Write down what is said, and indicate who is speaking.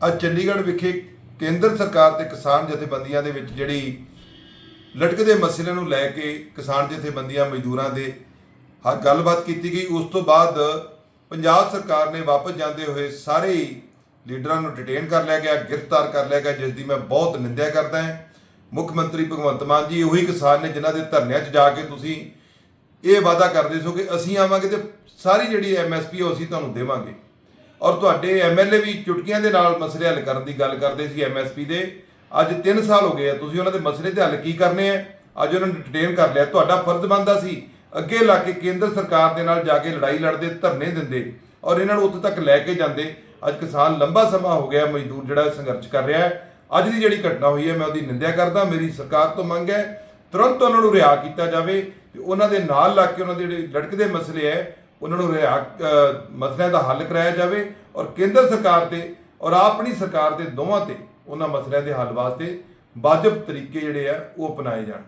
Speaker 1: ਅੱਜ ਚੰਡੀਗੜ੍ਹ ਵਿਖੇ ਕੇਂਦਰ ਸਰਕਾਰ ਤੇ ਕਿਸਾਨ ਜਥੇਬੰਦੀਆਂ ਦੇ ਵਿੱਚ ਜਿਹੜੀ ਲਟਕਦੇ ਮਸਲੇ ਨੂੰ ਲੈ ਕੇ ਕਿਸਾਨ ਜਥੇਬੰਦੀਆਂ ਮਜ਼ਦੂਰਾਂ ਦੇ ਹਾਂ ਗੱਲਬਾਤ ਕੀਤੀ ਗਈ। ਉਸ ਤੋਂ ਬਾਅਦ ਪੰਜਾਬ ਸਰਕਾਰ ਨੇ ਵਾਪਸ ਜਾਂਦੇ ਹੋਏ ਸਾਰੇ ਲੀਡਰਾਂ ਨੂੰ ਡਿਟੇਨ ਕਰ ਲਿਆ ਗਿਆ, ਗ੍ਰਿਫਤਾਰ ਕਰ ਲਿਆ ਗਿਆ, ਜਿਸ ਦੀ ਮੈਂ ਬਹੁਤ ਨਿੰਦਿਆ ਕਰਦਾ ਹਾਂ। ਮੁੱਖ ਮੰਤਰੀ ਭਗਵੰਤ ਮਾਨ ਜੀ, ਉਹੀ ਕਿਸਾਨ ਨੇ ਜਿਨ੍ਹਾਂ ਦੇ ਧਰਨਿਆਂ 'ਚ ਜਾ ਕੇ ਤੁਸੀਂ ਇਹ ਵਾਅਦਾ ਕਰਦੇ ਸੋ ਕਿ ਅਸੀਂ ਆਵਾਂਗੇ ਤੇ ਸਾਰੀ ਜਿਹੜੀ ਐਮਐਸਪੀ ਉਹ ਅਸੀਂ ਤੁਹਾਨੂੰ ਦੇਵਾਂਗੇ। ਔਰ ਤੁਹਾਡੇ ਐਮਐਲਏ ਵੀ ਚੁਟਕੀਆਂ ਦੇ ਨਾਲ ਮਸਲੇ ਹੱਲ ਕਰਨ ਦੀ ਗੱਲ ਕਰਦੇ ਸੀ ਐਮਐਸਪੀ ਦੇ। ਅੱਜ 3 ਸਾਲ ਹੋ ਗਏ ਆ, ਤੁਸੀਂ ਉਹਨਾਂ ਦੇ ਮਸਲੇ ਤੇ ਹੱਲ ਕੀ ਕਰਨੇ ਆ? ਅੱਜ ਉਹਨਾਂ ਨੂੰ ਡਿਟੇਨ ਕਰ ਲਿਆ। ਤੁਹਾਡਾ ਫਰਜ਼ ਬਣਦਾ ਸੀ ਅੱਗੇ ਲਾ ਕੇ ਕੇਂਦਰ ਸਰਕਾਰ ਦੇ ਨਾਲ ਜਾ ਕੇ ਲੜਾਈ ਲੜਦੇ, ਧਰਨੇ ਦਿੰਦੇ ਔਰ ਇਹਨਾਂ ਨੂੰ ਉੱਥੇ ਤੱਕ ਲੈ ਕੇ ਜਾਂਦੇ। ਅੱਜ ਕਿਸਾਨ ਲੰਬਾ ਸਮਾਂ ਹੋ ਗਿਆ, ਮਜ਼ਦੂਰ ਜਿਹੜਾ ਸੰਘਰਸ਼ ਕਰ ਰਿਹਾ ਹੈ। ਅੱਜ ਦੀ ਜਿਹੜੀ ਘਟਨਾ ਹੋਈ ਹੈ, ਮੈਂ ਉਹਦੀ ਨਿੰਦਿਆ ਕਰਦਾ। ਮੇਰੀ ਸਰਕਾਰ ਤੋਂ ਮੰਗ ਹੈ, ਤੁਰੰਤ ਉਹਨਾਂ ਨੂੰ ਰਿਹਾ ਕੀਤਾ ਜਾਵੇ ਤੇ ਉਹਨਾਂ ਦੇ ਨਾਲ ਲੱਗ ਕੇ ਉਹਨਾਂ ਦੇ ਜਿਹੜੇ ਲੜਕਦੇ ਮਸਲੇ ਹੈ ਉਹਨਾਂ ਨੂੰ ਰਿਹਾ ਮਸਲਿਆਂ ਦਾ ਹੱਲ ਕਰਾਇਆ ਜਾਵੇ ਔਰ ਕੇਂਦਰ ਸਰਕਾਰ ਤੇ ਔਰ ਆਪਣੀ ਸਰਕਾਰ ਦੇ ਦੋਵਾਂ ਤੇ ਉਹਨਾਂ ਮਸਲਿਆਂ ਦੇ ਹੱਲ ਵਾਸਤੇ ਵਾਜਬ ਤਰੀਕੇ ਜਿਹੜੇ ਆ ਉਹ ਅਪਣਾਏ ਜਾਣ।